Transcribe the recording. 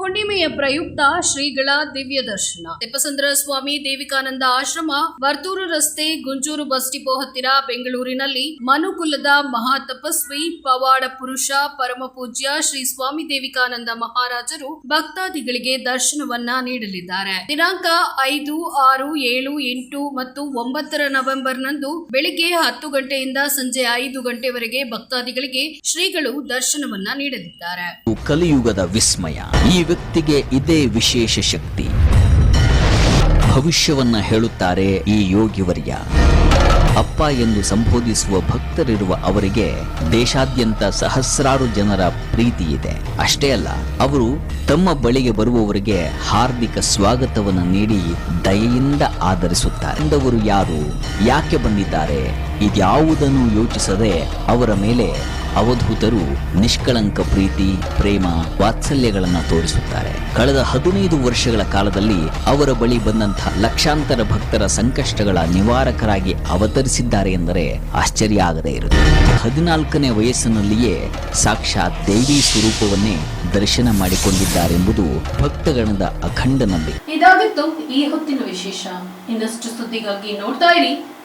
ಹುಣ್ಣಿಮೆಯ ಪ್ರಯುಕ್ತ ಶ್ರೀಗಳ ದಿವ್ಯ ದರ್ಶನ. ತಿಪ್ಪಸಂದ್ರ ಸ್ವಾಮಿ ದೇವಿಕಾನಂದ ಆಶ್ರಮ, ವರ್ತೂರು ರಸ್ತೆ ಗುಂಜೂರು ಬಸ್ ಡಿಪೋ ಹತ್ತಿರ ಬೆಂಗಳೂರಿನಲ್ಲಿ ಮನುಕುಲದ ಮಹಾ ತಪಸ್ವಿ ಪವಾಡ ಪುರುಷ ಪರಮ ಪೂಜ್ಯ ಶ್ರೀ ಸ್ವಾಮಿ ದೇವಿಕಾನಂದ ಮಹಾರಾಜರು ಭಕ್ತಾದಿಗಳಿಗೆ ದರ್ಶನವನ್ನ ನೀಡಲಿದ್ದಾರೆ. ದಿನಾಂಕ ಐದು, ಆರು, ಏಳು, ಎಂಟು ಮತ್ತು ಒಂಬತ್ತರ ನವೆಂಬರ್ನಂದು ಬೆಳಿಗ್ಗೆ ಹತ್ತು ಗಂಟೆಯಿಂದ ಸಂಜೆ ಐದು ಗಂಟೆವರೆಗೆ ಭಕ್ತಾದಿಗಳಿಗೆ ಶ್ರೀಗಳು ದರ್ಶನವನ್ನ ನೀಡಲಿದ್ದಾರೆ. ಕಲಿಯುಗದ ವಿಸ್ಮಯ. ಈ ವ್ಯಕ್ತಿಗೆ ಇದೇ ವಿಶೇಷ ಶಕ್ತಿ. ಭವಿಷ್ಯವನ್ನ ಹೇಳುತ್ತಾರೆ ಈ ಯೋಗಿವರ್ಯ ಅಪ್ಪ ಎಂದು ಸಂಬೋಧಿಸುವ ಭಕ್ತರಿರುವ ಅವರಿಗೆ ದೇಶಾದ್ಯಂತ ಸಹಸ್ರಾರು ಜನರ ಪ್ರೀತಿ ಇದೆ. ಅಷ್ಟೇ ಅಲ್ಲ, ಅವರು ತಮ್ಮ ಬಳಿಗೆ ಬರುವವರಿಗೆ ಹಾರ್ದಿಕ ಸ್ವಾಗತವನ್ನು ನೀಡಿ ದಯೆಯಿಂದ ಆಧರಿಸುತ್ತಾರೆ. ಯಾರು? ಯಾಕೆ ಬಂದಿದ್ದಾರೆ? ಇದ್ಯಾವುದನ್ನು ಯೋಚಿಸದೆ ಅವರ ಮೇಲೆ ಅವಧೂತರು ನಿಷ್ಕಳಂಕ ಪ್ರೀತಿ, ಪ್ರೇಮ, ವಾತ್ಸಲ್ಯಗಳನ್ನು ತೋರಿಸುತ್ತಾರೆ. ಕಳೆದ ಹದಿನೈದು ವರ್ಷಗಳ ಕಾಲದಲ್ಲಿ ಅವರ ಬಳಿ ಬಂದಂತಹ ಲಕ್ಷಾಂತರ ಭಕ್ತರ ಸಂಕಷ್ಟಗಳ ನಿವಾರಕರಾಗಿ ಅವತರಿಸಿದ್ದಾರೆ ಎಂದರೆ ಆಶ್ಚರ್ಯ ಆಗದೇ ಇರುತ್ತೆ ಹದಿನಾಲ್ಕನೇ ವಯಸ್ಸಿನಲ್ಲಿಯೇ ಸಾಕ್ಷಾತ್ ದೇವಿ ಸ್ವರೂಪವನ್ನೇ ದರ್ಶನ ಮಾಡಿಕೊಂಡಿದ್ದಾರೆಂಬುದು ಭಕ್ತಗಣದ ಅಖಂಡ ನಂಬಿಕೆ ಇದಾಗಿತ್ತು ಈ ಹೊತ್ತಿನ ವಿಶೇಷ. ಇನ್ನಷ್ಟು ಸುದ್ದಿಗಾಗಿ ನೋಡ್ತಾ ಇರಿ.